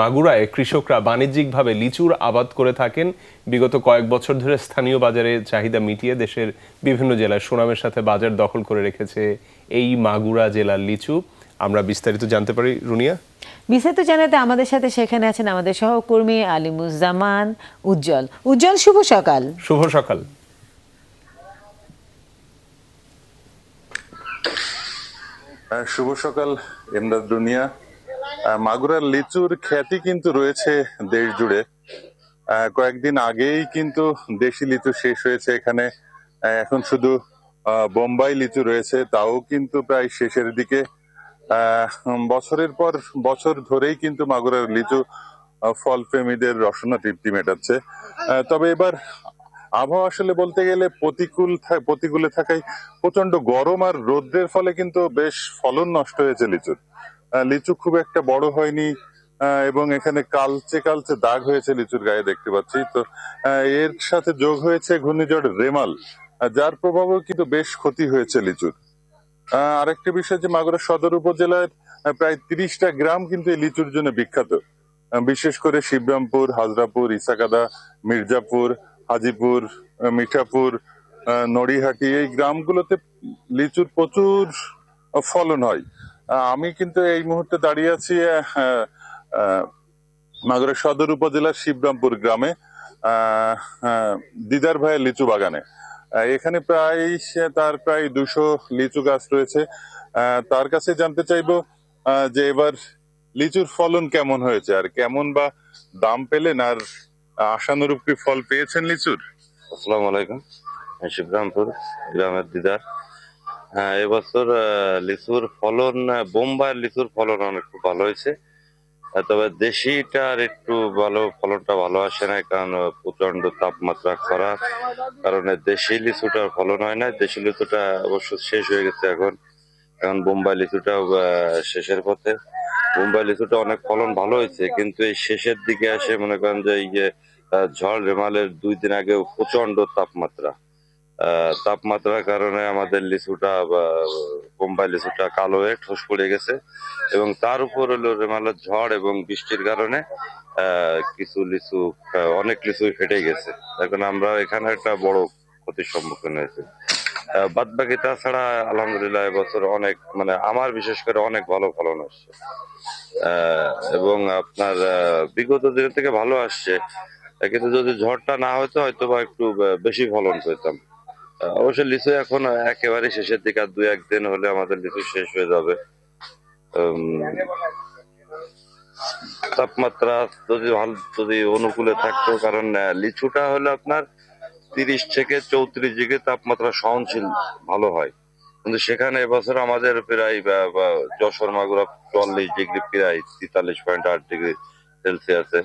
মাগুরায় কৃষকরা বাণিজ্যিকভাবে লিচুর আবাদ করে থাকেন। বিগত কয়েক বছর ধরে স্থানীয় বাজারে চাহিদা মিটিয়ে দেশের বিভিন্ন জেলায় সুনামের সাথে বাজার দখল করে রেখেছে এই মাগুরা জেলার লিচু। আমরা বিস্তারিত জানতে পারি রুনিয়া? বিস্তারিত জানাতে আমাদের সাথে সেখানে আছেন আমাদের সহকর্মী আলিমুজ্জামান উজ্জ্বল। উজ্জ্বল শুভ সকাল। শুভ সকাল। শুভ সকাল এমদাদ মাগুরার লিচুর খ্যাতি কিন্তু রয়েছে দেশ জুড়ে। কয়েকদিন আগেই কিন্তু দেশি লিচু শেষ হয়েছে এখানে। এখন শুধু বোম্বাই লিচু রয়েছে, তাও কিন্তু প্রায় শেষের দিকে। বছরের পর বছর ধরেই কিন্তু মাগুরার লিচু ফল প্রেমীদের রসনা তৃপ্তি মেটাচ্ছে। তবে এবার আবহাওয়া আসলে বলতে গেলে প্রতিকূল প্রতিকূলে থাকায় প্রচণ্ড গরম আর রোদ্রের ফলে কিন্তু বেশ ফলন নষ্ট হয়েছে লিচুর। লিচু খুব একটা বড় হয়নি এবং এখানে কালচে কালচে দাগ হয়েছে লিচুর গায়ে দেখতে পাচ্ছি। তো এর সাথে যোগ হয়েছে ঘূর্ণিঝড় রেমাল যার প্রভাবেও কিন্তু বেশ ক্ষতি হয়েছে লিচুর। আরেকটি বিষয় যে মাগুরা সদর উপজেলার প্রায় তিরিশটা গ্রাম কিন্তু এই লিচুর জন্য বিখ্যাত। বিশেষ করে শিবরামপুর, হাজরাপুর, ইসাকাদা, মির্জাপুর, হাজিপুর মিঠাপুর নড়িহাটি, এই গ্রামগুলোতে লিচুর প্রচুর ফলন হয়। আমি কিন্তু এই মুহূর্তে দাঁড়িয়ে আছি মাগুরা সদর উপজেলার শিবরামপুর গ্রামে দিদার ভাইয়ের লিচু বাগানে। এখানে প্রায় তার প্রায় দুশো লিচু গাছ রয়েছে। তার কাছে জানতে চাইব যে এবার লিচুর ফলন কেমন হয়েছে, আর কেমন বা দাম পেলেন, আর আশানুরূপ কি ফল পেয়েছেন লিচুর? আসসালামু আলাইকুম শিবরামপুর গ্রামের দিদার। হ্যাঁ এবছর লিচুর ফলন আহ, বোম্বাইয়ের লিচুর ফলন অনেক ভালো হয়েছে। তবে দেশিটার একটু ভালো ফলনটা ভালো আসে না কারণ প্রচণ্ড তাপমাত্রা খরা কারণে দেশি লিচুটার ফলন হয় না দেশি লিচুটা অবশ্য শেষ হয়ে গেছে এখন এখন বোম্বাই লিচুটাও শেষের পথে। বোম্বাই লিচুটা অনেক ফলন ভালো হয়েছে কিন্তু এই শেষের দিকে আসে মনে করেন যে এই যে ঝড় রেমালের দুই দিন আগে প্রচণ্ড তাপমাত্রা। তাপমাত্রার কারণে আমাদের লিচুটা বা, বোম্বাই লিচুটা কালো হয়ে ঠোস পড়ে গেছে এবং তার উপর হলো রেমালের ঝড় এবং বৃষ্টির কারণে কিছু লিচু অনেক লিচুই ফেটে গেছে। এখন আমরা এখানে একটা বড় ক্ষতির সম্মুখীন হয়েছে। বাদ বাকি তাছাড়া আলহামদুলিল্লাহ এবছর অনেক মানে আমার বিশেষ করে অনেক ভালো ফলন আসছে। এবং আপনার বিগত দিনের থেকে ভালো আসছে। কিন্তু যদি ঝড়টা না হতো হয়তো বা একটু বেশি ফলন পেতাম। অবশ্য লিচু এখন একেবারে শেষের দিকে আর দুই, একদিন হলে আমাদের লিচু শেষ হয়ে যাবে। তাপমাত্রা যদি ভালো, যদি অনুকূলে থাকতো, কারণ লিচুটা হলো আপনার তিরিশ থেকে চৌত্রিশ ডিগ্রি তাপমাত্রা সহনশীল ভালো হয়। কিন্তু সেখানে এবছর আমাদের প্রায় যশোর, মাগুরা চল্লিশ ডিগ্রি, প্রায় তেতাল্লিশ পয়েন্ট আট ডিগ্রি সেলসিয়াসে।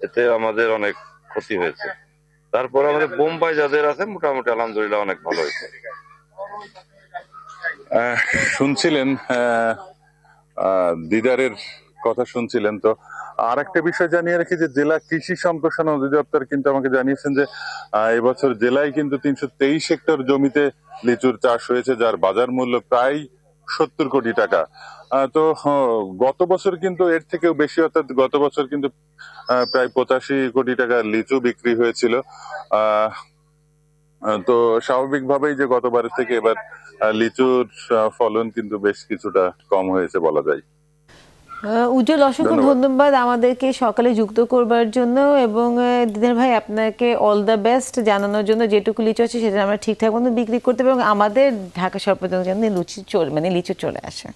এতে আমাদের অনেক ক্ষতি হয়েছে। তারপর আমাদের বোম্বাই যাদের আছে, মোটামুটি আলহামদুলিল্লাহ অনেক ভালো হয়েছে। শুনছিলেন দিদারের কথা শুনছিলেন তো। আর একটা বিষয় জানিয়ে রাখি যে, জেলা কৃষি সম্প্রসারণ অধিদপ্তর কিন্তু আমাকে জানিয়েছেন যে এবছর জেলায় কিন্তু তিনশো তেইশ হেক্টর জমিতে লিচুর চাষ হয়েছে, যার বাজার মূল্য প্রায় সত্তর কোটি টাকা। তো হ, গত বছর কিন্তু এর থেকেও বেশি অর্থাৎ গত বছর কিন্তু প্রায় পঁচাশি কোটি টাকা লিচু বিক্রি হয়েছিল। তো স্বাভাবিকভাবেই যে গতবারের থেকে এবার লিচুর ফলন কিন্তু বেশ কিছুটা কম হয়েছে বলা যায়। উজ্জ্বল অসংখ্য ধন্যবাদ। আমাদেরকে সকালে যুক্ত করবার জন্য এবং দিনের দিদার ভাই আপনাকে অল দ্য বেস্ট জানানোর জন্য যেটুকু লিচু আছে সেটা আমরা ঠিকঠাক মতো বিক্রি করতে পারি এবং আমাদের ঢাকা সর্বজন যেন লুচি চলে মানে লিচু চলে আসে